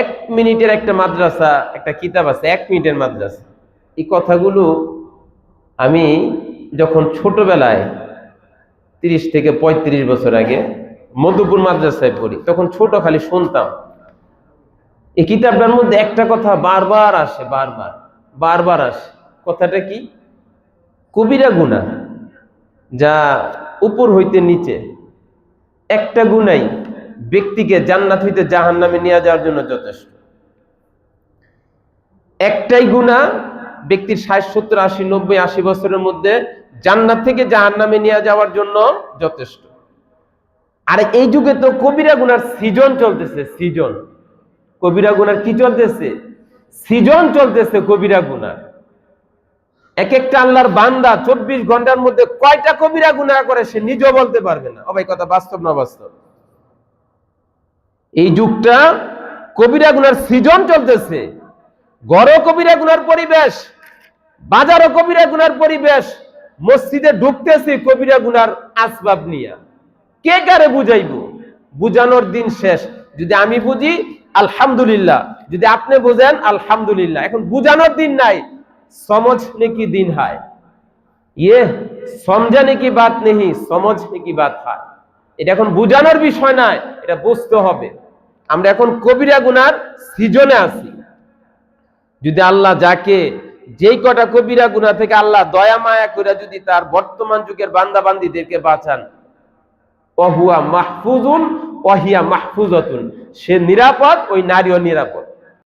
এক মিনিটের একটা মাদ্রাসা, একটা কিতাব আছে, এক মিনিটের মাদ্রাসা। এই কথাগুলো আমি যখন ছোটবেলায় তিরিশ থেকে পঁয়ত্রিশ বছর আগে মধুপুর মাদ্রাসায় পড়ি, তখন ছোট খালি শুনতাম। এই কিতাবটার মধ্যে একটা কথা বারবার আসে, বারবার বারবার আসে। কথাটা কি? কবিরা গুণা, যা উপর হইতে নিচে। একটা গুণাই ব্যক্তিকে জান্নাত হইতে জাহান নামে নিয়ে যাওয়ার জন্য যথেষ্ট। একটাই গুণা ব্যক্তির ষাট, সত্তর, আশি, নব্বই, আশি বছরের মধ্যে জান্নাত থেকে জাহান নামে নিয়ে যাওয়ার জন্য যথেষ্ট। আর এই যুগে তো কবিরা গুনার সিজন চলতেছে সিজন কবিরা গুনার কি চলতেছে? সিজন চলতেছে কবিরা গুনার। এক একটা আল্লাহর বান্দা চব্বিশ ঘণ্টার মধ্যে কয়টা কবিরা গুনাহ করে সে নিজেও বলতে পারবে না। ভাই, কথা বাস্তব না বাস্তব? এই যুগটা কবিরাগুলার সৃজন চলতেছে। গড় কবিরাগুলার পরিবেশ, বাজারও কবিরাগুলার পরিবেশ, মসজিদে ঢুকতেছি কবিরাগুলার আসবাব নিয়ে। কে কারে বুঝাইব? বুঝানোর দিন শেষ। যদি আমি বুঝি, আলহামদুলিল্লাহ। যদি আপনি বুঝেন, আলহামদুলিল্লাহ। এখন বুঝানোর দিন নাই, সমজ নাকি দিন হায়। ইয়ে সমঝানে কি বাত নেহি, সমজ নাকি বাত হায়। এটা এখন বুঝানোর বিষয় নাই, এটা বুঝতে হবে। আমরা এখন কবিরা গুনার সিজনে আছি। যদি আল্লাহ যাকে যেই কটা কবিরা গুনা থেকে আল্লাহ দয়া, মায়া করে যদি তার বর্তমান যুগের বান্দা বান্দিদেরকে বাঁচান, অহুয়া মাহফুজুন, অহিয়া মাহফুজতুন। সে নিরাপদ, ওই নারীও নিরাপদ।